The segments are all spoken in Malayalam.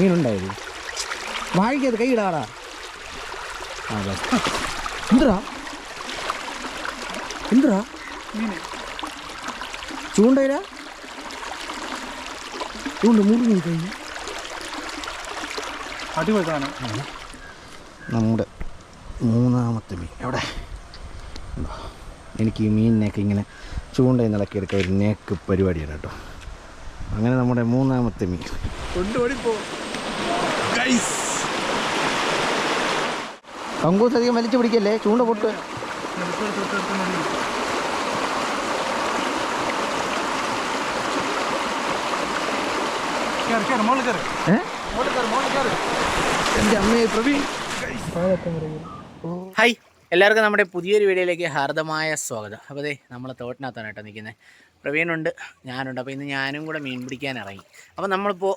മീനുണ്ടായത്? വാഴിക്കത് കൈയിടാടാ. ഇടാടാ ബസ് എന്തിടാ? എന്തിടാ ചൂണ്ടയില? ചൂണ്ട മുറിഞ്ഞു കൈ അടിപൊളി സാധനം. നമ്മുടെ മൂന്നാമത്തെ മീൻ. എവിടെ? എനിക്ക് ഈ മീനിനെയൊക്കെ ഇങ്ങനെ ചൂണ്ടയിൽ നിളക്കിയെടുക്കാൻ ഒരു നേക്ക് പരിപാടിയാണ് കേട്ടോ. അങ്ങനെ നമ്മുടെ മൂന്നാമത്തെ മീൻ. കൊണ്ടുപോടിപ്പോ ഗൈസ് കങ്കൂസ് അധികം വലിച്ചു പിടിക്കല്ലേ? ചൂണ്ട പൊട്ട്. ഹായ്. എല്ലാവർക്കും നമ്മുടെ പുതിയൊരു വീഡിയോയിലേക്ക് ഹാർദമായ സ്വാഗതം. അപ്പോൾ അതെ നമ്മളെ തോട്ടിനകത്താണ് കേട്ടോ നിൽക്കുന്നത് പ്രവീണുണ്ട് ഞാനുണ്ട്. അപ്പോൾ ഇന്ന് ഞാനും കൂടെ മീൻ പിടിക്കാൻ ഇറങ്ങി. അപ്പോൾ നമ്മളിപ്പോൾ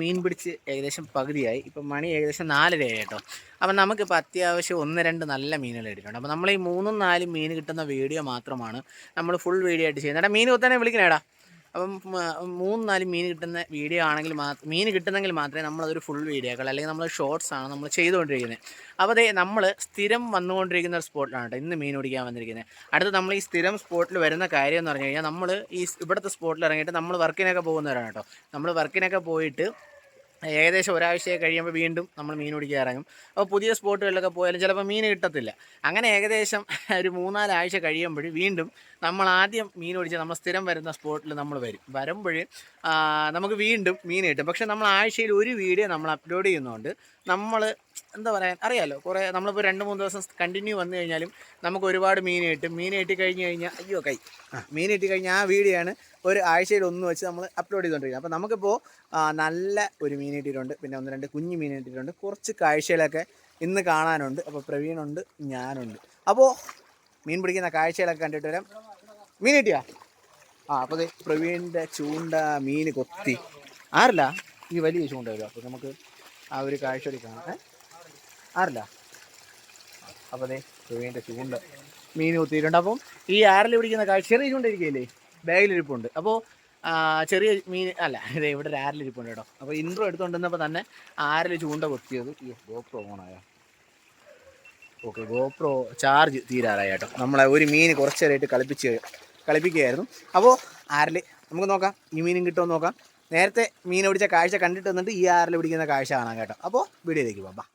മീൻ പിടിച്ച് ഏകദേശം പകുതിയായി. ഇപ്പം മണി ഏകദേശം നാലര കേട്ടോ. അപ്പം നമുക്കിപ്പോൾ അത്യാവശ്യം ഒന്ന് രണ്ട് നല്ല മീനുകൾ എടുക്കുന്നുണ്ട് അപ്പോൾ നമ്മൾ ഈ മൂന്നും നാലും മീൻ കിട്ടുന്ന വീഡിയോ മാത്രമാണ് നമ്മൾ ഫുൾ വീഡിയോ ആയിട്ട് ചെയ്യുന്നത്. എടാ മീൻ കൊത്താനെ വിളിക്കണേടാ. അപ്പം മൂന്ന് നാല് മീൻ കിട്ടുന്ന വീഡിയോ ആണെങ്കിൽ മാത്രം മീൻ കിട്ടുന്നെങ്കിൽ മാത്രമേ നമ്മളതൊരു ഫുൾ വീഡിയോകൾ അല്ലെങ്കിൽ നമ്മൾ ഷോർട്സ് ആണ് നമ്മൾ ചെയ്തുകൊണ്ടിരിക്കുന്നത് അപ്പോൾ അതേ നമ്മൾ സ്ഥിരം വന്നുകൊണ്ടിരിക്കുന്ന ഒരു സ്പോട്ടിലാണ് കേട്ടോ ഇന്ന് മീൻ പിടിക്കാൻ വന്നിരിക്കുന്നത് അടുത്ത് നമ്മൾ ഈ സ്ഥിരം സ്പോട്ടിൽ വരുന്ന കാര്യം എന്ന് പറഞ്ഞു കഴിഞ്ഞാൽ നമ്മൾ ഈ ഇവിടുത്തെ സ്പോട്ടിൽ ഇറങ്ങിയിട്ട് നമ്മൾ വർക്കിനൊക്കെ പോകുന്നവരാണ് കേട്ടോ നമ്മൾ വർക്കിനൊക്കെ പോയിട്ട് ഏകദേശം ഒരാഴ്ചയെ കഴിയുമ്പോൾ വീണ്ടും നമ്മൾ മീൻ പിടിക്കാൻ ഇറങ്ങും. അപ്പോൾ പുതിയ സ്പോട്ടുകളിലൊക്കെ പോയാലും ചിലപ്പോൾ മീൻ കിട്ടത്തില്ല. അങ്ങനെ ഏകദേശം ഒരു മൂന്നാലാഴ്ച കഴിയുമ്പോൾ വീണ്ടും നമ്മൾ ആദ്യം മീൻ ഒഴിച്ച് നമ്മൾ സ്ഥിരം വരുന്ന സ്പോട്ടിൽ നമ്മൾ വരും. വരുമ്പോൾ നമുക്ക് വീണ്ടും മീൻ കിട്ടും. പക്ഷേ നമ്മൾ ആഴ്ചയിൽ ഒരു വീഡിയോ നമ്മൾ അപ്ലോഡ് ചെയ്യുന്നതുകൊണ്ട് നമ്മൾ എന്താ പറയുക അറിയാലോ കുറേ നമ്മളിപ്പോൾ രണ്ട് മൂന്ന് ദിവസം കണ്ടിന്യൂ വന്നു കഴിഞ്ഞാലും നമുക്ക് ഒരുപാട് മീൻ കിട്ടും. മീൻ കിട്ടി കഴിഞ്ഞ് കഴിഞ്ഞാൽ അയ്യോ കൈ. മീൻ കിട്ടി കഴിഞ്ഞാൽ ആ വീഡിയോ ആണ് ഒരു ആഴ്ചയിൽ ഒന്ന് വെച്ച് നമ്മൾ അപ്ലോഡ് ചെയ്തുകൊണ്ടിരിക്കുന്നത് അപ്പോൾ നമുക്കിപ്പോൾ നല്ല ഒരു മീൻ കിട്ടിയിട്ടുണ്ട്. പിന്നെ ഒന്ന് രണ്ട് കുഞ്ഞു മീൻ കിട്ടിയിട്ടുണ്ട്. കുറച്ച് കാഴ്ചകളൊക്കെ ഇന്ന് കാണാനുണ്ട്. അപ്പോൾ പ്രവീണുണ്ട് ഞാനുണ്ട്. അപ്പോൾ മീൻ പിടിക്കുന്ന കാഴ്ചകളൊക്കെ കണ്ടിട്ട് വരാം. മീൻ കിട്ടിയാ ആ അപ്പോൾ പ്രവീണിന്റെ ചൂണ്ട മീൻ കൊത്തി. ആരല്ല? ഈ വലിയ ചൂണ്ട വരും. അപ്പോൾ നമുക്ക് ആ ഒരു കാഴ്ച കൂടി കാണാം. ഏ? ആരല്ല? അപ്പോൾ അതെ പ്രവീണിന്റെ ചൂണ്ട മീൻ കൊത്തിയിട്ടുണ്ട്. അപ്പം ഈ ആറിൽ പിടിക്കുന്ന കാഴ്ച ചെറിയ ചൂണ്ട ഇരിക്കുകയില്ലേ? ബാഗിലിരിപ്പുണ്ട് അപ്പോൾ ചെറിയ മീൻ അല്ല ഇത് ഇവിടെ ഒരു ആരിലിരിപ്പുണ്ട് കേട്ടോ. അപ്പോൾ ഇൻട്രോ എടുത്തുകൊണ്ടിരുന്നപ്പോൾ തന്നെ ആരൽ ചൂണ്ട കൊത്തിയത്. ഈ ഗോപ്രോ ഓണായ ഓക്കെ ഗോപ്രോ ചാർജ് തീരാറായി കേട്ടോ. നമ്മളെ ഒരു മീൻ കുറച്ചേരായിട്ട് കളിപ്പിച്ച് കളിപ്പിക്കുകയായിരുന്നു. അപ്പോൾ ആരിൽ നമുക്ക് നോക്കാം. ഈ മീനും കിട്ടുമോ നോക്കാം. നേരത്തെ മീൻ പിടിച്ച കാഴ്ച കണ്ടിട്ട് വന്നിട്ട് ഈ ആരിൽ പിടിക്കുന്ന കാഴ്ച കാണാം കേട്ടോ. അപ്പോൾ വീഡിയോയിലേക്ക് പോകാം.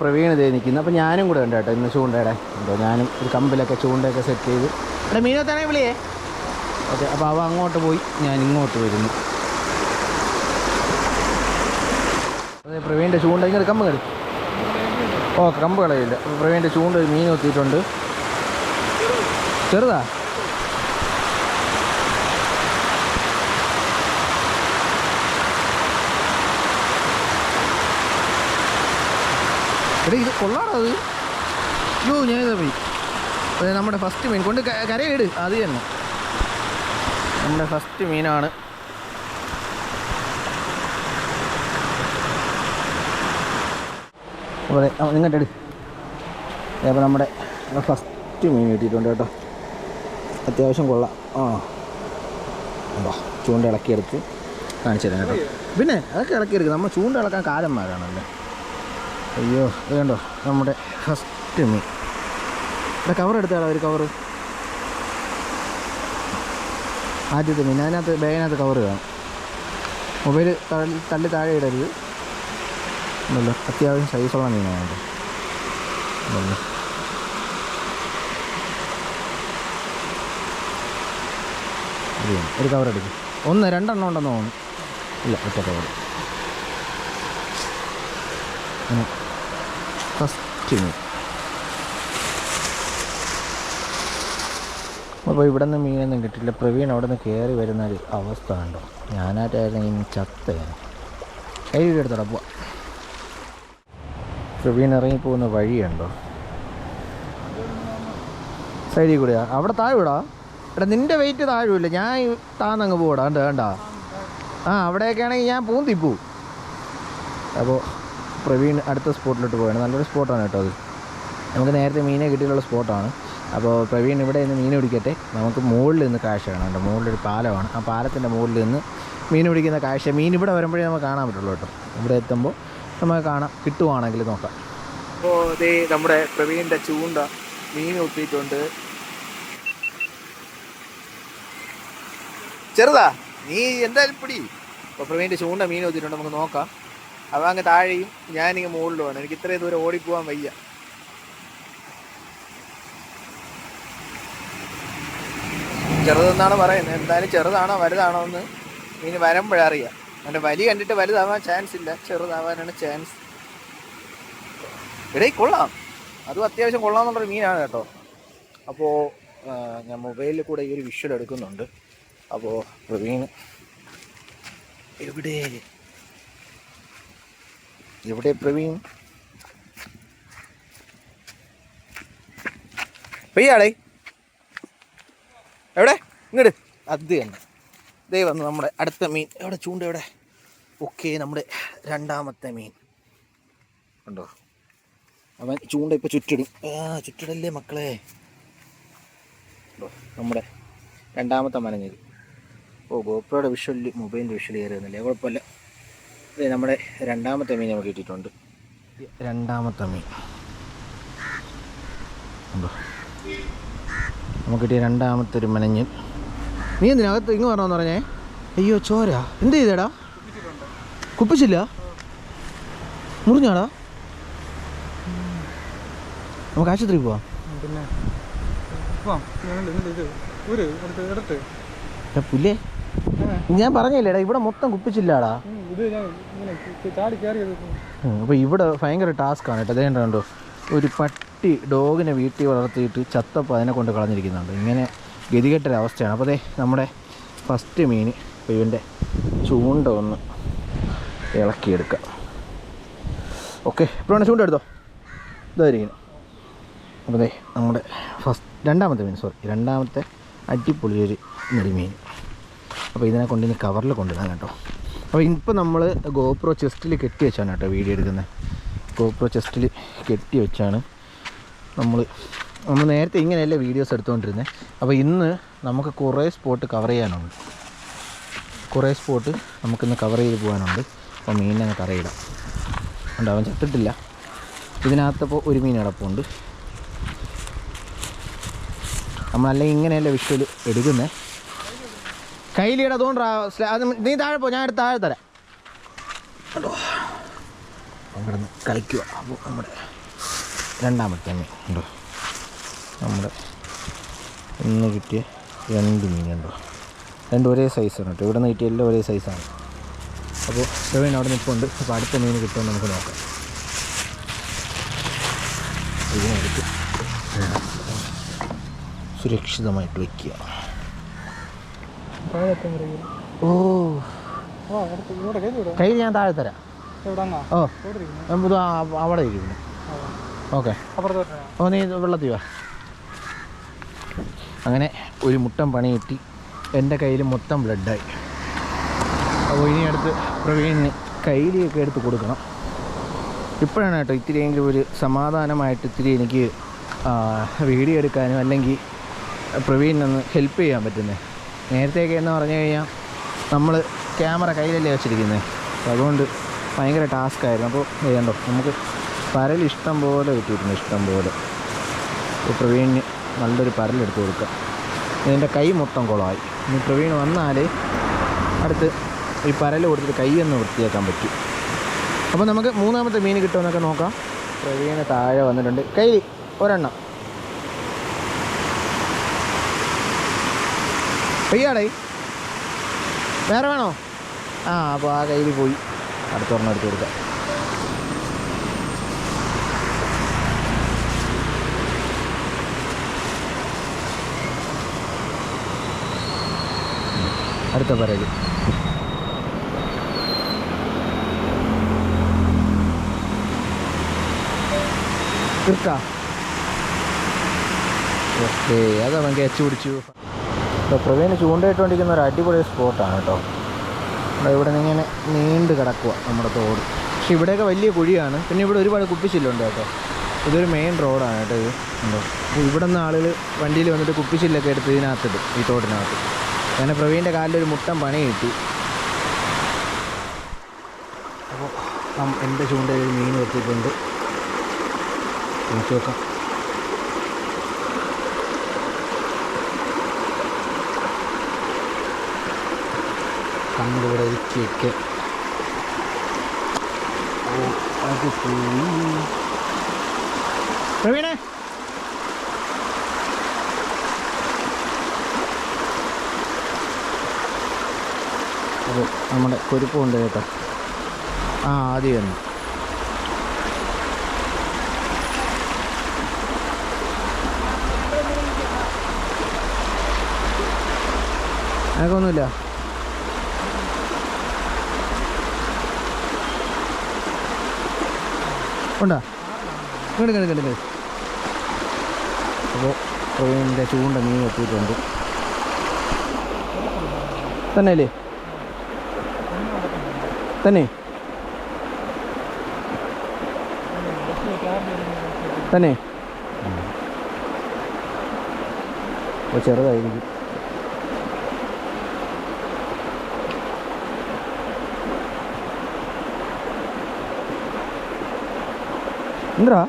പ്രവീൺ ഇതേ നിൽക്കുന്നു. അപ്പോൾ ഞാനും കൂടെ ഉണ്ട് കേട്ടോ ഇന്ന് ചൂണ്ടയുടെ. എന്തോ ഞാനും ഒരു കമ്പിലൊക്കെ ചൂണ്ടയൊക്കെ സെറ്റ് ചെയ്ത്. ഇവിടെ തന്നെ വിളിയേ? ഓക്കെ അപ്പോൾ അവ അങ്ങോട്ട് പോയി. ഞാൻ ഇങ്ങോട്ട് വരുന്നു. അതെ പ്രവീണിന്റെ ചൂണ്ട ഇങ്ങനെ കമ്പ് കളി. ഓ കമ്പ് കളയില്ല. പ്രവീണിന്റെ ചൂണ്ട മീൻ ഒത്തിയിട്ടുണ്ട് ചെറുതാ? എടാ ഇത് കൊള്ളാടോ അത്. യോ ഞാൻ ഇതാ പോയി. അതെ നമ്മുടെ ഫസ്റ്റ് മീൻ. കൊണ്ട് കരയിട് അത് തന്നെ. നമ്മുടെ ഫസ്റ്റ് മീനാണ്. അതെ നിങ്ങട്ട് എടു അപ്പോൾ നമ്മുടെ ഫസ്റ്റ് മീൻ കിട്ടിയിട്ടുണ്ട് കേട്ടോ. അത്യാവശ്യം കൊള്ളാം. ആ. ചൂണ്ട ഇളക്കിയെടുത്ത് കാണിച്ചു തരാം കേട്ടോ. പിന്നെ അതൊക്കെ ഇളക്കിയെടുക്കും. നമ്മൾ ചൂണ്ട ഇളക്കാൻ കാലന്മാരാണല്ലേ അയ്യോ വേണ്ടോ നമ്മുടെ ഫസ്റ്റ് മീൻ. ഇവിടെ കവർ എടുത്താലോ ഒരു കവറ് ആദ്യത്തെ മീൻ. അതിനകത്ത് ബാഗിനകത്ത് കവർ കാണും. മൊബൈൽ തള്ളി തള്ളി താഴെ ഇടരുത്. ഉണ്ടല്ലോ. അത്യാവശ്യം സൈസുള്ള മീനാണ് ഉണ്ടല്ലോ. ഒരു കവർ എടുക്കും. ഒന്ന് രണ്ടെണ്ണം ഉണ്ടെന്ന് തോന്നുന്നു. ഇല്ല ഒറ്റ കവർ മീൻ അപ്പോൾ ഇവിടെ നിന്ന് മീനൊന്നും കിട്ടില്ല പ്രവീൺ അവിടെ നിന്ന് കയറി വരുന്ന ഒരു അവസ്ഥ ഉണ്ടോ ഞാനായിട്ടായിരുന്നെങ്കിൽ ചത്ത. കൈ എടുത്തോടാ പോവാ. പ്രവീൺ ഇറങ്ങി പോകുന്ന വഴിയുണ്ടോ? സൈഡിൽ കൂടെയാ അവിടെ താഴെടാ എടാ നിന്റെ വെയിറ്റ് താഴുമില്ല ഞാൻ താന്നങ്ങ് പോടാ വേണ്ട വേണ്ട ആ അവിടെയൊക്കെ ആണെങ്കിൽ ഞാൻ പൂന്തിപ്പോവും. അപ്പോൾ പ്രവീൺ അടുത്ത സ്പോട്ടിലോട്ട് പോവുകയാണ്. നല്ലൊരു സ്പോട്ടാണ് കേട്ടോ അത്. നമുക്ക് നേരത്തെ മീനെ കിട്ടിയിട്ടുള്ള സ്പോട്ടാണ്. അപ്പോൾ പ്രവീൺ ഇവിടെ നിന്ന് മീൻ പിടിക്കട്ടെ. നമുക്ക് മുകളിൽ നിന്ന് കാഴ്ച കാണാം കേട്ടോ. മുകളിലൊരു പാലമാണ്. ആ പാലത്തിന്റെ മുകളിൽ നിന്ന് മീൻ പിടിക്കുന്ന കാഴ്ച. മീൻ ഇവിടെ വരുമ്പോഴേ നമുക്ക് കാണാൻ പറ്റുള്ളൂ കേട്ടോ. ഇവിടെ എത്തുമ്പോൾ നമുക്ക് കാണാം. കിട്ടുവാണെങ്കിൽ നോക്കാം. അപ്പോൾ ഇതേ നമ്മുടെ പ്രവീണിന്റെ ചൂണ്ട മീൻ ഒത്തിയിട്ടുണ്ട് ചെറുതാ നീ എന്തായാലും പിടി. അപ്പോൾ പ്രവീണിന്റെ ചൂണ്ട മീൻ ഒത്തിയിട്ടുണ്ട് നമുക്ക് നോക്കാം. അവ അങ്ങ് താഴെയും ഞാനിങ്ങ് മുകളിലുമാണ് എനിക്ക് ഇത്രയും ദൂരം ഓടിപ്പോവാൻ വയ്യ. ചെറുതെന്നാണ് പറയുന്നത് എന്തായാലും ചെറുതാണോ വലുതാണോ എന്ന് ഇനി വരുമ്പോഴറിയാം അവന്റെ വലി കണ്ടിട്ട് വലുതാവാൻ ചാൻസ് ഇല്ല. ചെറുതാവാനാണ് ചാൻസ് ഇടയിൽ കൊള്ളാം. അതും അത്യാവശ്യം കൊള്ളാമെന്നുള്ളൊരു മീനാണ് കേട്ടോ. അപ്പോൾ ഞാൻ മൊബൈലിൽ കൂടെ ഈ ഒരു വിഷ്വൽ എടുക്കുന്നുണ്ട്. അപ്പോൾ പ്രവീൺ എവിടെ എവിടെ പ്രവീൺ? പെയ്യാടേ എവിടെ? ഇങ്ങോട്ട് അത് തന്നെ. ദേ വന്നു നമ്മുടെ അടുത്ത മീൻ. എവിടെ ചൂണ്ട എവിടെ? ഓക്കെ നമ്മുടെ രണ്ടാമത്തെ മീൻ. ഉണ്ടോ അവൻ ചൂണ്ട ഇപ്പോൾ ചുറ്റിടും. ആ ചുറ്റിടല്ലേ മക്കളെ? ഉണ്ടോ നമ്മുടെ രണ്ടാമത്തെ മനഞ്ഞത് ഓ ഗോപ്രോയുടെ വിഷ്വലിൽ മൊബൈലിന്റെ വിഷ്വൽ കയറുന്നില്ലേ കുഴപ്പമില്ല. ഇതേ നമ്മുടെ രണ്ടാമത്തെ മീൻ നമുക്ക് കിട്ടിയിട്ടുണ്ട്. രണ്ടാമത്തെ മീൻ. ഉണ്ടോ? നമുക്ക് കിട്ടിയ രണ്ടാമത്തെ ഒരു മനഞ്ഞ് നീ എന്തിനകത്ത് ഇങ്ങ് പറഞ്ഞു പറഞ്ഞേ? അയ്യോ ചോര. എന്ത് ചെയ്തേടാ? കുപ്പിച്ചില്ല? മുറിഞ്ഞാടാ? നമുക്ക് ആശുപത്രി പോവാം. പിന്നെ പുല്ലേ. ഞാൻ പറഞ്ഞില്ലേടാ ഇവിടെ മൊത്തം കുപ്പിച്ചില്ലാടാ. ഇത് ചാടി അപ്പോൾ ഇവിടെ ഭയങ്കര ടാസ്ക്കാണ് കേട്ടോ. അതേ കണ്ടോ ഒരു പട്ടി ഡോഗിനെ വീട്ടിൽ വളർത്തിയിട്ട് ചത്തപ്പോൾ അതിനെ കൊണ്ട് കളഞ്ഞിരിക്കുന്നുണ്ട്. ഇങ്ങനെ ഗതികെട്ടൊരവസ്ഥയാണ്. അപ്പോൾ അതേ നമ്മുടെ ഫസ്റ്റ് മീൻ ഇപ്പോൾ ഇവന്റെ ചൂണ്ട ഒന്ന് ഇളക്കിയെടുക്കാം. ഓക്കെ ഇപ്പോഴാണ് ചൂണ്ട എടുത്തോ? ഇതായിരിക്കും അപ്പോൾ അതേ നമ്മുടെ ഫസ്റ്റ് രണ്ടാമത്തെ മീൻ സോറി രണ്ടാമത്തെ അടിപൊളിയൊരു നെടിമീൻ അപ്പോൾ ഇതിനെ കൊണ്ട് ഇനി കവറിൽ കൊണ്ടുവരാൻ കേട്ടോ. അപ്പോൾ ഇപ്പോൾ നമ്മൾ ഗോപ്രോ ചെസ്റ്റിൽ കെട്ടി വെച്ചാണ് കേട്ടോ വീഡിയോ എടുക്കുന്നത് ഗോപ്രോ ചെസ്റ്റിൽ കെട്ടി വെച്ചാണ് നമ്മൾ നമ്മൾ നേരത്തെ ഇങ്ങനെയല്ലേ വീഡിയോസ് എടുത്തുകൊണ്ടിരുന്നത് അപ്പോൾ ഇന്ന് നമുക്ക് കുറേ സ്പോട്ട് കവർ ചെയ്യാനുണ്ട്. കുറേ സ്പോട്ട് നമുക്കിന്ന് കവർ ചെയ്ത് പോകാനുണ്ട്. അപ്പോൾ മീനിനെ അങ്ങ് തറയിടാം. ഉണ്ട് അവൻ ചത്തിട്ടില്ല. ഇതിനകത്തപ്പോൾ ഒരു മീൻ കിടപ്പുണ്ട്. നമ്മളല്ലെങ്കിൽ ഇങ്ങനെയല്ലേ വിഷ്വൽ എടുക്കുന്നത് കയ്യിലിട അത് നീ താഴെ പോ ഞാൻ എടുത്ത് താഴെ തരാം. അവിടെ കളിക്കുക അപ്പോൾ നമ്മുടെ രണ്ടാമത്തെ മീൻ ഉണ്ടോ? നമ്മുടെ ഇന്ന് കിട്ടിയ രണ്ട് മീനുണ്ടോ രണ്ട് ഒരേ സൈസാണ് കേട്ടോ. ഇവിടെ നിന്ന് കിട്ടിയ എല്ലാം ഒരേ സൈസാണ് അപ്പോൾ സെവൻ അവിടെ നിൽപ്പുണ്ട്. അപ്പോൾ അടുത്ത മീൻ കിട്ടുമെന്ന് നമുക്ക് നോക്കാം. ഇതിനെടുത്ത് സുരക്ഷിതമായിട്ട് വയ്ക്കുക ഓ. കയ്യിൽ ഞാൻ താഴെ തരാം. ഓ. അവിടെ ഇരിക്കുന്നു. ഓക്കെ. ഓ നീ വെള്ളത്തിൽ വാ. അങ്ങനെ ഒരു മുട്ടം പണി കിട്ടി എന്റെ കയ്യിൽ മൊത്തം ബ്ലഡായി. അപ്പോൾ ഇനി അടുത്ത് പ്രവീണിന് കയ്യിലൊക്കെ എടുത്ത് കൊടുക്കണം. ഇപ്പോഴാണ് കേട്ടോ ഇത്തിരിയെങ്കിലും ഒരു സമാധാനമായിട്ട് ഇത്തിരി എനിക്ക് വീഡിയോ എടുക്കാനും അല്ലെങ്കിൽ പ്രവീണിനൊന്ന് ഹെൽപ്പ് ചെയ്യാൻ പറ്റുന്നത്. നേരത്തെയൊക്കെ എന്ന് പറഞ്ഞു കഴിഞ്ഞാൽ നമ്മൾ ക്യാമറ കയ്യിലല്ലേ വെച്ചിരിക്കുന്നത് അതുകൊണ്ട് ഭയങ്കര ടാസ്ക് ആയിരുന്നു. അപ്പോൾ ചെയ്യണ്ടോ നമുക്ക് പരൽ ഇഷ്ടം പോലെ കിട്ടിയിട്ടുണ്ട് ഇഷ്ടം പോലെ. പ്രവീണിന് നല്ലൊരു പരലെടുത്ത് കൊടുക്കാം. ഇതിന്റെ കൈ മൊത്തം കുളമായി ഇനി പ്രവീൺ വന്നാൽ അടുത്ത് ഈ പരൽ കൊടുത്തിട്ട് കൈ ഒന്ന് വൃത്തിയാക്കാൻ പറ്റും. അപ്പോൾ നമുക്ക് മൂന്നാമത്തെ മീൻ കിട്ടുമെന്നൊക്കെ നോക്കാം. പ്രവീണ് താഴെ വന്നിട്ടുണ്ട്. കൈ ഒരെണ്ണം. പെയ്യാടേ? വേറെ വേണോ? ആ അപ്പോൾ ആ കയ്യിൽ പോയി. അടുത്തൊരെണ്ണം എടുത്ത് കൊടുക്കാം. അടുത്ത പറയൽ തീർക്കാ. ഓക്കെ അതവൻ കയച്ചു പിടിച്ചു. ഇപ്പോൾ പ്രവീണ് ചൂണ്ടയിട്ടുകൊണ്ടിരിക്കുന്ന ഒരു അടിപൊളി സ്പോട്ടാണ് കേട്ടോ. ഇവിടെ നിന്ന് ഇങ്ങനെ നീണ്ട് കിടക്കുക നമ്മുടെ തോട്. പക്ഷെ ഇവിടെയൊക്കെ വലിയ കുഴിയാണ്. പിന്നെ ഇവിടെ ഒരുപാട് കുപ്പിച്ചില്ലുണ്ട് കേട്ടോ. ഇതൊരു മെയിൻ റോഡാണ് കേട്ടോ ഇത്. ഉണ്ടോ? ഇവിടെ നിന്ന് ആളുകൾ വണ്ടിയിൽ വന്നിട്ട് കുപ്പിച്ചില്ലൊക്കെ എടുത്ത് ഇതിനകത്തിട്ട് ഈ തോട്ടിനകത്ത് അങ്ങനെ പ്രവീണിന്റെ കാലിലൊരു മുട്ടം പണി കിട്ടി. അപ്പോൾ എന്റെ ചൂണ്ടയിൽ മീൻ എത്തിയിട്ടുണ്ട് നോക്കാം. വെക്കുക ഓ അത് അപ്പോൾ നമ്മുടെ കുരുപ്പുണ്ട് കേട്ടോ. ആ ആദ്യം തന്നെ. എനിക്കൊന്നുമില്ല ഉണ്ടോ? കണ്ട് കണ്ട് കണ്ട് കണ്ട്. അപ്പോൾ ട്രെയിനിന്റെ ചൂണ്ട മീൻ എത്തിയിട്ടുണ്ട്. തന്നെ? അല്ലേ തന്നെ തന്നെ ചെറുതായിരിക്കും. എന്താ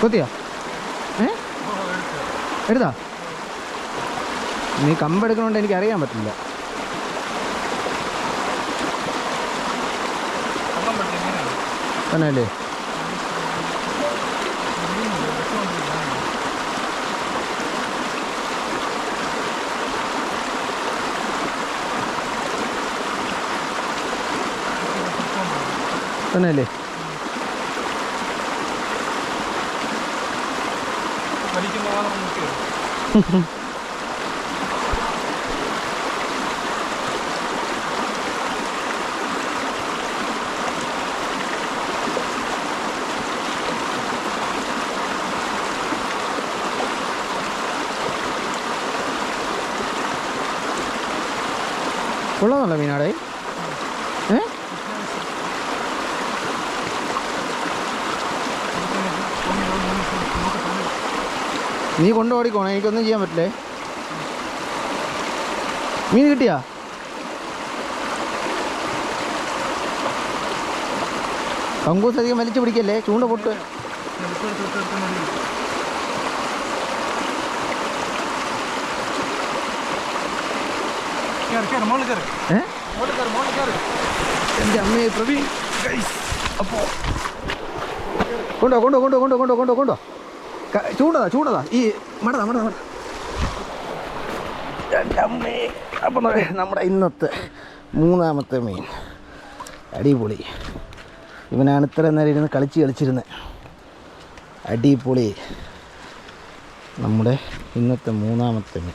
കൊത്തിയാ? ഏ? എടുത്താ? നീ കമ്പെടുക്കണോണ്ട് എനിക്ക് അറിയാൻ പറ്റില്ല. തന്നെ അല്ലേ തന്നെ അല്ലേ വലിക്കുന്ന മാത്രം നോക്കിയോ കൊള്ളാമല്ലോ മീനാടെ ഏ നീ കൊണ്ടു ഓടിക്കോണേ എനിക്കൊന്നും ചെയ്യാൻ പറ്റില്ലേ? മീൻ കിട്ടിയാ? കങ്കൂസ് അധികം വലിച്ചു പിടിക്കല്ലേ? ചൂണ്ട പൊട്ട്. എന്റെ അമ്മയെ പ്രവീൺ. കൊണ്ടോ കൊണ്ടോ കൊണ്ടോ കൊണ്ടോ കൊണ്ടോ കൊണ്ടോ കൊണ്ടോ. ചൂണ്ടതാ ചൂണ്ടതാ. ഈ മടതാ മടതാ മട അമ്മേ. അപ്പം നമ്മുടെ ഇന്നത്തെ മൂന്നാമത്തെ മീൻ. അടിപൊളി. ഇവനാണ് ഇത്ര നേരം ഇരുന്ന് കളിച്ച് കളിച്ചിരുന്നത് അടിപൊളി. നമ്മുടെ ഇന്നത്തെ മൂന്നാമത്തെ മീൻ.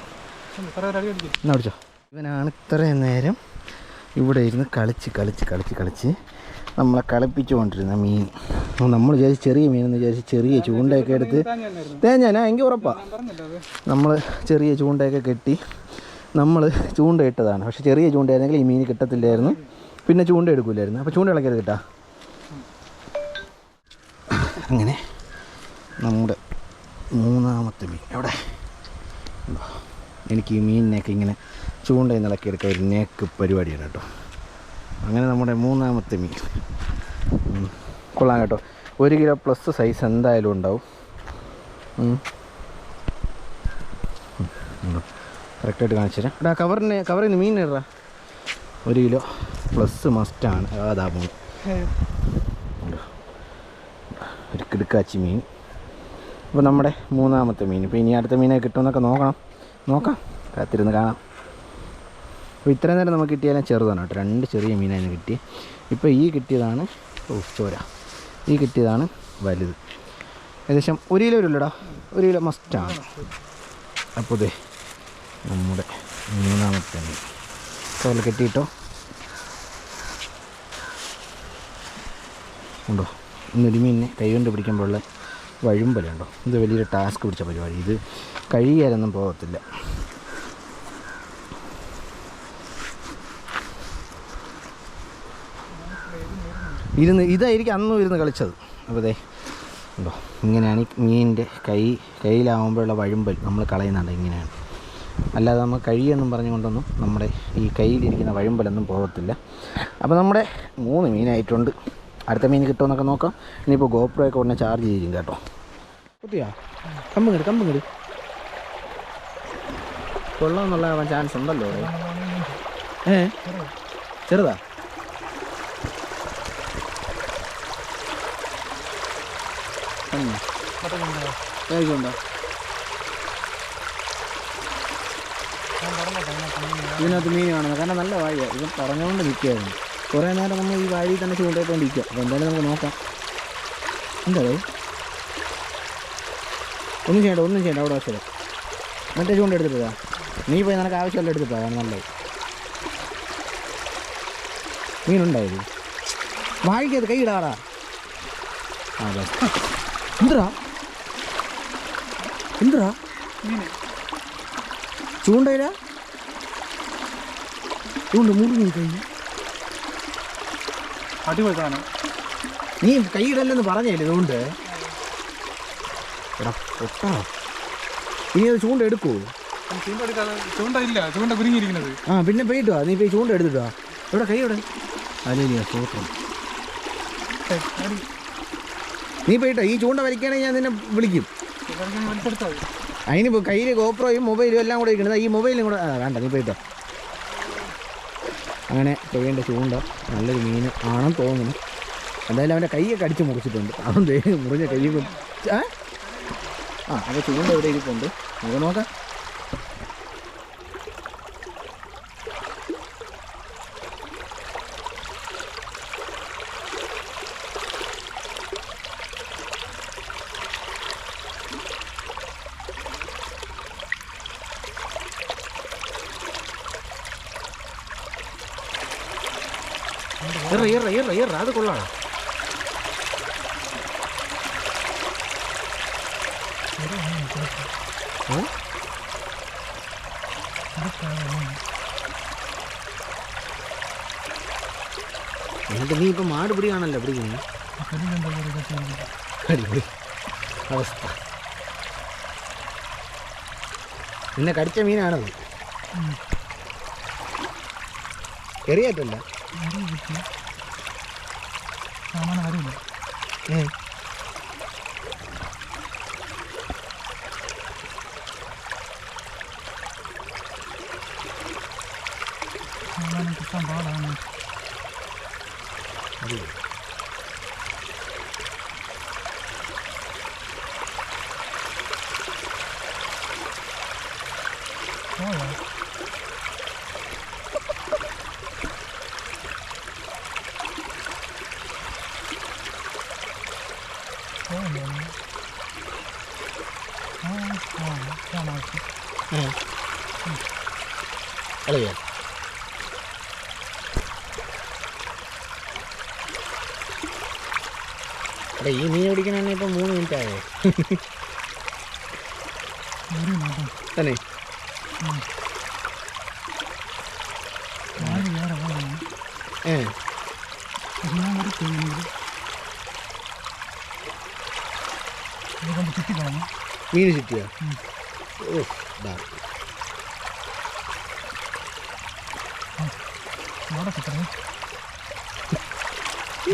എന്നാ പിടിച്ചോ ഇവനാണ് ഇത്രയും നേരം ഇവിടെ ഇരുന്ന് കളിച്ച് കളിച്ച് കളിച്ച് കളിച്ച് നമ്മളെ കളിപ്പിച്ചുകൊണ്ടിരുന്ന മീൻ. നമ്മൾ വിചാരിച്ച് ചെറിയ മീൻ എന്ന് വിചാരിച്ച് ചെറിയ ചൂണ്ടയൊക്കെ എടുത്ത് തേഞ്ഞാനാ തേഞ്ഞാ എങ്കിൽ ഉറപ്പാ. ഞാൻ പറഞ്ഞില്ല അത് നമ്മൾ ചെറിയ ചൂണ്ടയൊക്കെ കെട്ടി നമ്മൾ ചൂണ്ട ഇട്ടതാണ്. പക്ഷെ ചെറിയ ചൂണ്ടയായിരുന്നെങ്കിൽ ഈ മീൻ കിട്ടത്തില്ലായിരുന്നു. പിന്നെ ചൂണ്ട എടുക്കില്ലായിരുന്നു അപ്പോൾ ചൂണ്ട ഇളക്കരുത് കിട്ടാ. അങ്ങനെ നമ്മുടെ മൂന്നാമത്തെ മീൻ. എവിടെ? എനിക്ക് ഈ മീനിനെയൊക്കെ ഇങ്ങനെ ചൂണ്ടയിൽ നിന്ന് ഇളക്കിയെടുക്കാൻ ഒരു നേക്ക് പരിപാടിയാണ് കേട്ടോ. അങ്ങനെ നമ്മുടെ മൂന്നാമത്തെ മീൻ. കൊള്ളാം കേട്ടോ. ഒരു കിലോ പ്ലസ് സൈസ് എന്തായാലും ഉണ്ടാവും. കറക്റ്റായിട്ട് കാണിച്ചു തരാം. എടാ കവറിന് കവറിൽ നിന്ന് മീൻ ഇടാ ഒരു കിലോ പ്ലസ് മസ്റ്റാണ് അതാ മീൻ. ഒരു കിടുക്കാച്ചി മീൻ. അപ്പോൾ നമ്മുടെ മൂന്നാമത്തെ മീൻ. ഇപ്പോൾ ഇനി അടുത്ത മീനെ കിട്ടുമെന്നൊക്കെ നോക്കണം. നോക്കാം. കാത്തിരുന്ന് കാണാം. അപ്പോൾ ഇത്രയും നേരം നമുക്ക് കിട്ടിയാലും ചെറുതാണ് കേട്ടോ. രണ്ട് ചെറിയ മീനായിരുന്നു കിട്ടി ഇപ്പോൾ ഈ കിട്ടിയതാണ് ഓ ഈ കിട്ടിയതാണ് വലുത്. ഏകദേശം ഒരു കിലോ ഇല്ലടാ ഒരു കിലോ മസ്റ്റാണ് അപ്പോൾ ഇതേ നമ്മുടെ മൂന്നാമത്തെ മീൻ. കവറിൽ കെട്ടിയിട്ടോ? ഉണ്ടോ? ഇന്നൊരു മീനിനെ കൈ കൊണ്ട് പിടിക്കുമ്പോഴുള്ള വഴുമ്പലുണ്ടോ ഇത് വലിയൊരു ടാസ്ക് പിടിച്ച പരിപാടി. ഇത് കഴിയാനൊന്നും പോകത്തില്ല. ഇരുന്ന് ഇതായിരിക്കും അന്നും ഇരുന്ന് കളിച്ചത്. അപ്പോൾ ദേ ഉണ്ടോ? ഇങ്ങനെയാണ് മീനിന്റെ കൈ കയ്യിലാവുമ്പോഴുള്ള വഴുമ്പൽ നമ്മൾ കളയുന്നുണ്ട് ഇങ്ങനെയാണ്. അല്ലാതെ നമ്മൾ കഴിയെന്നും പറഞ്ഞുകൊണ്ടൊന്നും നമ്മുടെ ഈ കയ്യിലിരിക്കുന്ന വഴുമ്പലൊന്നും പോകത്തില്ല. അപ്പോൾ നമ്മുടെ മൂന്ന് മീനായിട്ടുണ്ട്. അടുത്ത മീൻ കിട്ടുമെന്നൊക്കെ നോക്കാം. ഇനിയിപ്പോൾ ഗോപ്രോ ഒക്കെ ഉടനെ ചാർജ് ചെയ്യും കേട്ടോ. കുത്തിയാ കമ്പം കമ്പ് കമ്പം കൊള്ളാം കൊള്ളാമെന്നുള്ള ചാൻസ് ഉണ്ടല്ലോ. ഏ? ചെറുതാ? ഇതിനകത്ത് മീൻ കാണുന്നത്. കാരണം നല്ല വാഴയാണ് ഇത് പറഞ്ഞുകൊണ്ട് നിൽക്കുകയായിരുന്നു. കുറേ നേരം നമ്മൾ ഈ വാഴയിൽ തന്നെ ചൂണ്ടയിട്ടുകൊണ്ടിരിക്കുക അപ്പോൾ എന്തായാലും നമുക്ക് നോക്കാം. എന്താ? ഒന്നും ചെയ്യണ്ട ഒന്നും ചെയ്യണ്ട. അവിടെ ആവശ്യമില്ല മറ്റേ ചൂണ്ട എടുത്തിട്ടാ നീ പോയി നിനക്ക് ആവശ്യമല്ല എടുത്തിട്ടാ നല്ലത്. മീനുണ്ടായത് വാഴയ്ക്കത് കൈ ഇടാടാ. അതെ. എന്തിരാ മീന് ചൂണ്ടയില? ചൂണ്ട മുറിഞ്ഞു കൈ. അടിപൊളി സാധനം. നീ കൈയിടല്ലെന്ന് പറഞ്ഞില്ലേ ഇതുകൊണ്ട്? എടാ പൊട്ടാ. ഇനി അത് ചൂണ്ട എടുക്കൂ. ചൂണ്ട ഇല്ല ചൂണ്ട കുരുങ്ങിയിരിക്കുന്നത്. ആ പിന്നെ പോയിട്ട് നീ പോയി ചൂണ്ട എടുത്തിട്ട് എവിടെ കൈ എവിടെ അല്ലേ സൂത്രം. നീ പോയിട്ടോ ഈ ചൂണ്ട വലിക്കുകയാണെങ്കിൽ ഞാൻ നിന്നെ വിളിക്കും. അതിന് കയ്യിൽ ഗോപ്രോയും മൊബൈലും എല്ലാം കൂടെ ഇരിക്കുന്നത് ഈ മൊബൈലും കൂടെ ആ വേണ്ട നീ പോയിട്ടോ അങ്ങനെ ചെയ്യേണ്ട ചൂണ്ട നല്ലൊരു മീൻ ആണെന്ന് തോന്നുന്നു. എന്തായാലും അവന്റെ കൈയൊക്കെ അടിച്ച് മുറിച്ചിട്ടുണ്ട്. അവൻ മുറിഞ്ഞ കൈ ആ ആ അപ്പോൾ ചൂണ്ട ഇവിടെ ഇരിപ്പുണ്ട്. നമുക്ക് നോക്കാം ഇറ ഇറ ഇറ ഇറ അത് കൊള്ളാം ഏ? എന്നിട്ട് നീ ഇപ്പം മാട് പിടിയാണല്ലോ പിടിക്കുന്നത് അടിപൊളി അവസ്ഥ. നിന്നെ കടിച്ച മീനാണത് എറിയാറ്റല്ല? കാണാം കളയാ എടാ ഈ മീൻ പിടിക്കണമെങ്കിൽ ഇപ്പം മൂന്ന് മിനിറ്റ് ആയോ? തന്നെ ആര് വേറെ പോകണം ഏ ഞാൻ ഒരു ചെയ്യുന്നത് ഇതുകൊണ്ട് ചുറ്റി പോകണം മീൻ ചുറ്റിയോ? ഓ കിട്ടണേ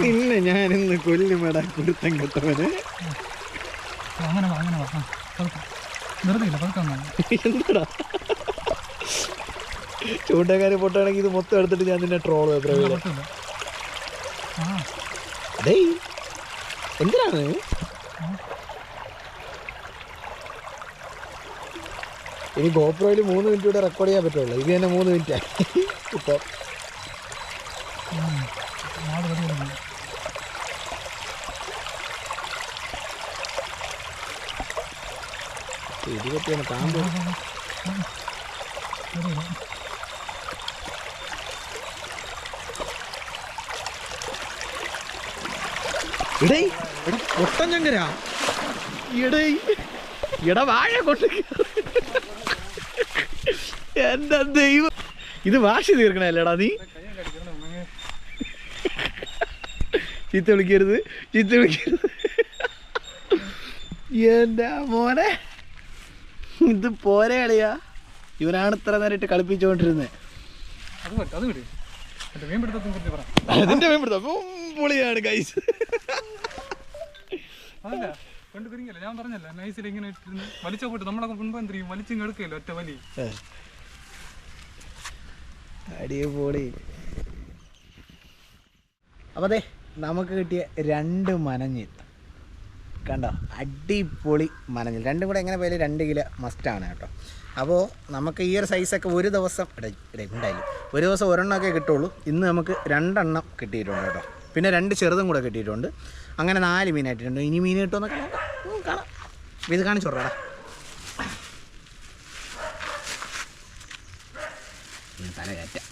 നിന്നെ ഞാനിന്ന് കൊല്ലുമേടാ കുരുത്തം കെട്ടവന്. അങ്ങനെ വാ അങ്ങനെ വാ. ആ പതുക്കെ. വെറുതെ ഇല്ല പതുക്കെ വന്നാൽ മതി. എന്താടാ? ചൂണ്ടക്കാരി പൊട്ടാണെങ്കിൽ ഇത് മൊത്തം എടുത്തിട്ട് ഞാൻ നിന്നെ ട്രോൾ അതേ എന്തിനാണ്? ഇനി ഗോപ്രോയിൽ മൂന്ന് മിനിറ്റ് കൂടെ റെക്കോർഡ് ചെയ്യാൻ പറ്റുള്ളൂ. ഇത് തന്നെ മൂന്ന് മിനിറ്റ് ആയി. ഇപ്പോൾ ഇടിപറ്റിയാണ് പാമ്പ്. ഇടേ പൊട്ടൻ ചങ്കര ഇടേ ഇട വാഴ കൊണ്ട് എന്താ ദൈവം. ഇത് വാശി തീർക്കണല്ലേടാ നീ? ചീത്ത വിളിക്കരുത് ചീത്ത വിളിക്കരുത്. എന്റെ മോനെ. ഇത് പോരെ കളിയാ. ഇവനാണ് ഇത്ര നേരമായിട്ട് കളിപ്പിച്ചുകൊണ്ടിരുന്നത് അത് പറ്റും അത് വിട്. മറ്റേ മീൻ പിടുത്തത്തെ കുറിച്ച് പറ. അതിന്റെ മേമ്പടുത്ത പൊളിയാണ് അതല്ല കൊണ്ട് ഞാൻ പറഞ്ഞല്ല നൈസിൽ ഇങ്ങനെ ഇട്ടിരുന്ന് വലിച്ച പോയിട്ട് നമ്മളൊക്കെ മുൻപ് എന്ത് ചെയ്യും വലിച്ചിങ് എടുക്കുകയല്ലോ ഒറ്റ വലി? അടിപൊളി. അപ്പോൾ അതെ നമുക്ക് കിട്ടിയ രണ്ട് മനഞ്ഞിൽ. കണ്ടോ? അടിപൊളി മനഞ്ഞിൽ. രണ്ടും കൂടെ എങ്ങനെ പോയാലും രണ്ട് കിലോ മസ്റ്റാണ് കേട്ടോ. അപ്പോൾ നമുക്ക് ഈ ഒരു സൈസൊക്കെ ഒരു ദിവസം ഉണ്ടായില്ല ഒരു ദിവസം ഒരെണ്ണമൊക്കെ കിട്ടുള്ളൂ. ഇന്ന് നമുക്ക് രണ്ടെണ്ണം കിട്ടിയിട്ടുണ്ട് കേട്ടോ. പിന്നെ രണ്ട് ചെറുതും കൂടെ കിട്ടിയിട്ടുണ്ട്. അങ്ങനെ നാല് മീനായിട്ടുണ്ട്. ഇനി മീൻ കിട്ടുമെന്നൊക്കെ നോക്കാം കാണാം. ഇത് കാണിച്ചു വിടാടാ തല കയറ്റാം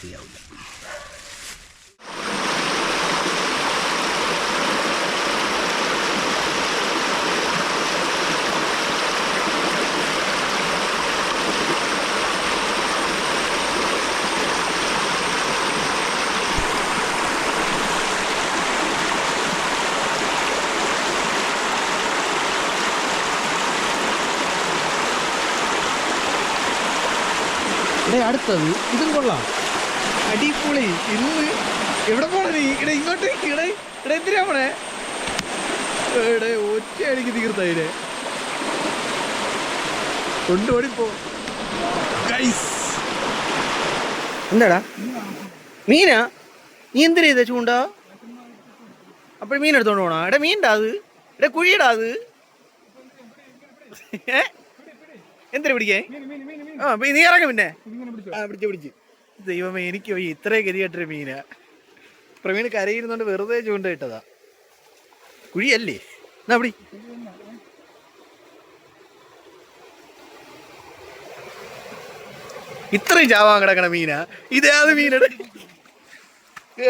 ശരിയാവില്ല അടുത്തത് ഇതും കൊള്ളാം. അടിപൊളി. ഇന്ന് എവിടെ പോണ ഇവിടെ ഇങ്ങോട്ട്. ഇവിടെ ഇവിടെ എന്തിനാ പോണേ? ഇവിടെ ഒറ്റ അടിക്ക് തീർത്തതിനെ കൊണ്ടോടിപ്പോ എന്താടാ? മീനാ? നീ എന്തിനാ ചെയ്ത ചൂണ്ട? അപ്പോൾ മീൻ എടുത്തോണ്ട് പോണോ? എടാ മീൻടാ അത്. എടാ കുഴിയടാ അത്. ഏ? എന്തിനാ പിടിക്കേ? ആ നീ ഇറങ്ങും പിന്നെ. ആ പിടിച്ച് പിടിച്ച്. ദൈവമേ എനിക്ക് പോയി ഇത്രയും ഗതികെട്ടൊരു മീനാ. പ്രവീണ് കരയിരുന്നോണ്ട് വെറുതെ ചൂണ്ടയിട്ടതാ കുഴിയല്ലേ? എന്നാ പിടി. ഇത്രയും ചാവാൻ കിടക്കണ മീനാ. ഇതേത് മീനട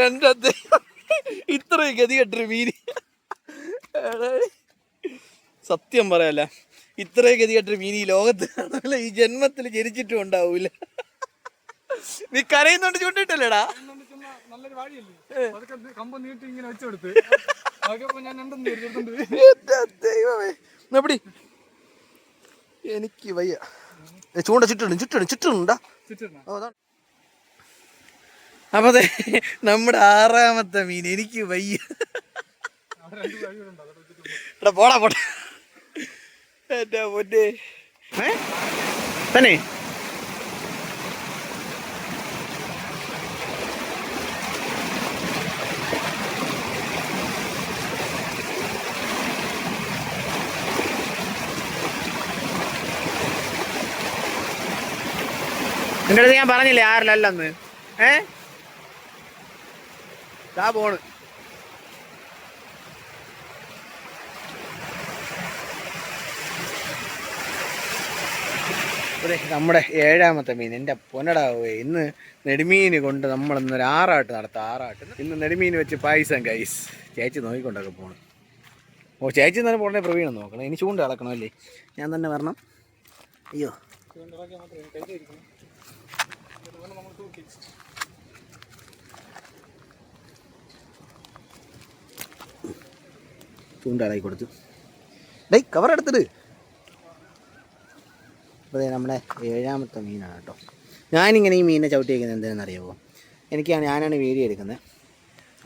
എന്റെ ദൈവം ഇത്രയും ഗതികെട്ടൊരു മീന്. സത്യം പറയല്ല. ഇത്രയും ഗതികെട്ടൊരു മീൻ ഈ ലോകത്ത് കാണൂല ഈ ജന്മത്തിൽ ജനിച്ചിട്ടും ഉണ്ടാവൂല. നീ കരയുന്നോണ്ട് ചൂണ്ടിട്ടല്ലേടാ? ദൈവമേ. എനിക്ക് വയ്യ. ചൂണ്ട ചുറ്റിടും ചുറ്റിടും ചുറ്റിടുണ്ടാ ചുറ്റിടണം. അപ്പൊ നമ്മുടെ ആറാമത്തെ മീൻ എനിക്ക് വയ്യ. എടാ പോടാ പോടാ. എന്റെ പൊന്നെ? തന്നെ. നിന്റെ അടുത്ത് ഞാൻ പറഞ്ഞില്ലേ ആരിലല്ലെന്ന്? ഏ? ദാ പോണ്. അതെ നമ്മുടെ ഏഴാമത്തെ മീൻ എന്റെ പൊന്നടാവേ ഇന്ന് നെടുമീൻ കൊണ്ട് ഒരു ആറാട്ട് നടത്താം ആറാട്ട്. ഇന്ന് നെടുമീൻ വെച്ച് പായസം കൈസ് ചേച്ചി നോക്കിക്കൊണ്ടൊക്കെ പോകണം ഓ ചേച്ചി തന്നെ പോകണേ പ്രവീണം നോക്കണം. ഇനി ചൂണ്ട അളക്കണം അല്ലേ? ഞാൻ തന്നെ വരണം. അയ്യോ. ചൂണ്ട അളക്കി കൊടുത്തു. ഡേ കവർ എടുത്തിട്ട് അതെ നമ്മുടെ ഏഴാമത്തെ മീനാണ് കേട്ടോ. ഞാനിങ്ങനെ ഈ മീനിനെ ചവിട്ടി വയ്ക്കുന്നത് എന്തിനാണെന്ന് അറിയാമോ ഞാനാണ് വീഡിയോ എടുക്കുന്നത്.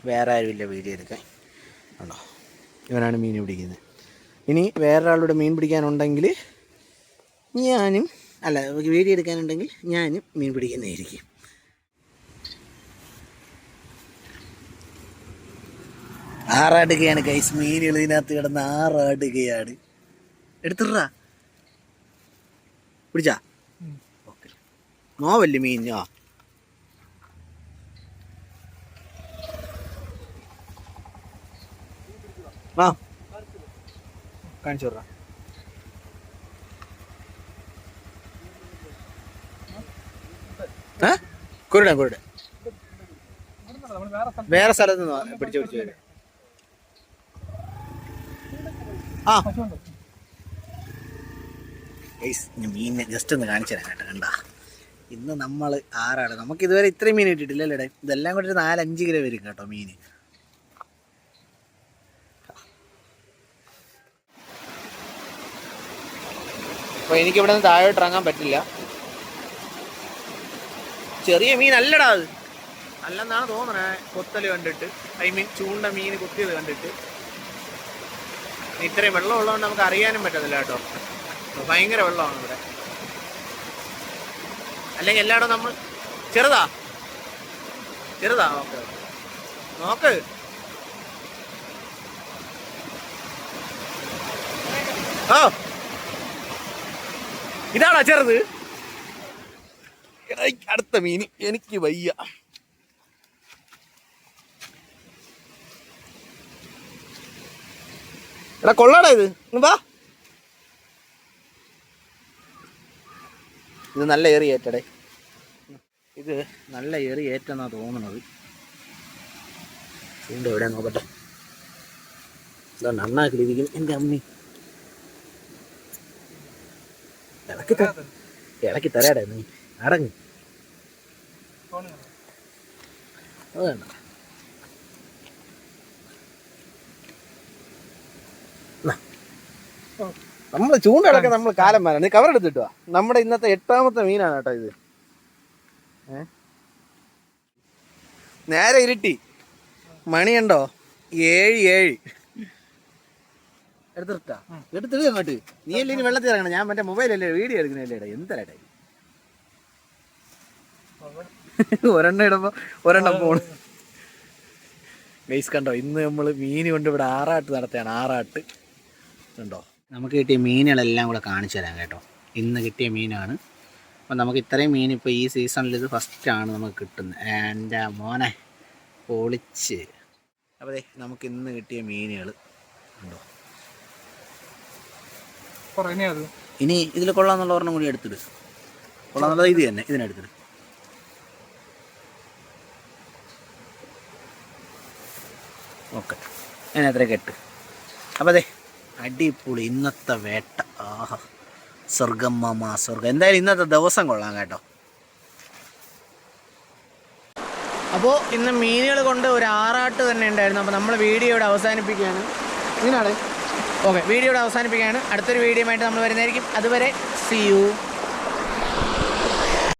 വേറെ ആരുമില്ല വീഡിയോ എടുക്കാൻ. ഉണ്ടോ ഇവനാണ് മീൻ പിടിക്കുന്നത്. ഇനി വേറൊരാളുടെ മീൻ പിടിക്കാനുണ്ടെങ്കിൽ ഞാനും അല്ല വീഡിയോ എടുക്കാനുണ്ടെങ്കിൽ ഞാനും മീൻ പിടിക്കുന്നതായിരിക്കും. ആറാടുകയാണ് കൈസ് മീനുകൾ ഇതിനകത്ത് കിടന്ന് ആറാടുകയാണ്. എടുത്തിട്ടാ പിടിച്ചാ? ഓക്കെ. നോവല്ലേ മീൻ ആ ആ കാണിച്ചു വിട്രാ ഏ? കുരുടൻ കുരുടൻ വേറെ സ്ഥലം വേറെ സ്ഥലത്ത് നിന്ന് പിടിച്ചു പിടിച്ചു. വരും ആ ഗൈസ് ഞാൻ മീൻ ജസ്റ്റ് ഒന്ന് കാണിച്ചു തരാം കേട്ടോ കണ്ടാ? ഇന്ന് നമ്മൾ ആറാണ്. നമുക്ക് ഇതുവരെ ഇത്രയും മീൻ കിട്ടിയിട്ടില്ല അല്ലേ ഇതെല്ലാം കൂടി ഒരു നാലഞ്ച് കിലോ വരും കേട്ടോ മീൻ അപ്പോൾ എനിക്കിവിടെ നിന്ന് താഴോട്ട് ഇറങ്ങാൻ പറ്റില്ല. ചെറിയ മീൻ അല്ലടാ അത്. അല്ലെന്നാണ് തോന്നണേ കൊത്തൽ കണ്ടിട്ട്. ഐ മീൻ ചൂണ്ട മീൻ കുത്തിയത് കണ്ടിട്ട്. ഇത്രയും വെള്ളം ഉള്ളതുകൊണ്ട് നമുക്ക് അറിയാനും പറ്റത്തില്ല കേട്ടോ. ഭയങ്കര വെള്ളമാണ് ഇവിടെ. അല്ലെങ്കിൽ എല്ലായിടും നമ്മൾ ചെറുതാ. ചെറുതാ ഓക്കെ നോക്ക്. ഓ. ഇതാണോ ചെറുത്? അടുത്ത മീൻ. എനിക്ക് വയ്യ. എടാ കൊള്ളാടാ ഇത്. വാ. ഇത് നല്ല ഏറി ഏറ്റടേ. ഇത് നല്ല ഏറി ഏറ്റെന്നാണ് തോന്നുന്നത്. ചൂണ്ട എവിടെ നോക്കട്ടെ. ഇതോ നന്നാക്കി ഇരിക്കുന്നു എന്റെ അമ്മി. ഇളക്കി ഇളക്കി തരാടേ നീ. അടങ്ങി. അത് വേണ്ട. നമ്മൾ ചൂണ്ടടക്കം നമ്മൾ കാലം വരാം നീ കവർ വാ. നമ്മുടെ ഇന്നത്തെ എട്ടാമത്തെ മീനാണ് കേട്ടോ ഇത്. നേരെ ഇരുട്ടി. മണിയുണ്ടോ? ഏഴ് ഏഴ്. എടുത്തിട്ടാ? എടുത്തിട്ട് അങ്ങോട്ട് നീ അല്ലേ വെള്ളത്തിൽ ഇറങ്ങണം? ഞാൻ മറ്റേ മൊബൈലല്ലേ വീഡിയോ എടുക്കുന്നല്ലേ എന്തരട്ടെ ഒരെണ്ണം ഇടുമ്പോ ഒരെണ്ണം പോണ്. ഗൈസ് കണ്ടോ? ഇന്ന് നമ്മൾ മീൻ കൊണ്ട് ഇവിടെ ആറാട്ട് നടത്തുകയാണ് ആറാട്ട്. കണ്ടോ? നമുക്ക് കിട്ടിയ മീനുകളെല്ലാം കൂടെ കാണിച്ചു തരാം കേട്ടോ. ഇന്ന് കിട്ടിയ മീനാണ്. അപ്പം നമുക്ക് ഇത്രയും മീൻ ഇപ്പോൾ ഈ സീസണിൽ ഇത് ഫസ്റ്റാണ് നമുക്ക് കിട്ടുന്നത്. എന്റെ മോനെ പൊളിച്ച്. അപ്പോൾ ദേ നമുക്ക് ഇന്ന് കിട്ടിയ മീനുകൾ ഉണ്ടോ അത്. ഇനി ഇതിൽ കൊള്ളാന്നുള്ള ഒരെണ്ണം കൂടി എടുത്തിട്. കൊള്ളാന്നുള്ളത് ഇത് തന്നെ ഇതിനെടുത്തിട്ട് ഓക്കെ. അതിനെത്ര കെട്ട് അപ്പോൾ അതെ അടിപൊളി ഇന്നത്തെ വേട്ട. ആഹ. സ്വർഗം മാമ സ്വർഗം എന്തായാലും ഇന്നത്തെ ദിവസം കൊള്ളാം കേട്ടോ. അപ്പോൾ ഇന്ന് മീനുകൾ കൊണ്ട് ഒരു ആറാട്ട് തന്നെ ഉണ്ടായിരുന്നു. അപ്പോൾ നമ്മൾ വീഡിയോ ഇവിടെ അവസാനിപ്പിക്കുകയാണ്. ഇങ്ങനെയാണ് ഓക്കെ വീഡിയോ ഇവിടെ അവസാനിപ്പിക്കുകയാണ്. അടുത്തൊരു വീഡിയോ ആയിട്ട് നമ്മൾ വരുന്നതായിരിക്കും. അതുവരെ സി യു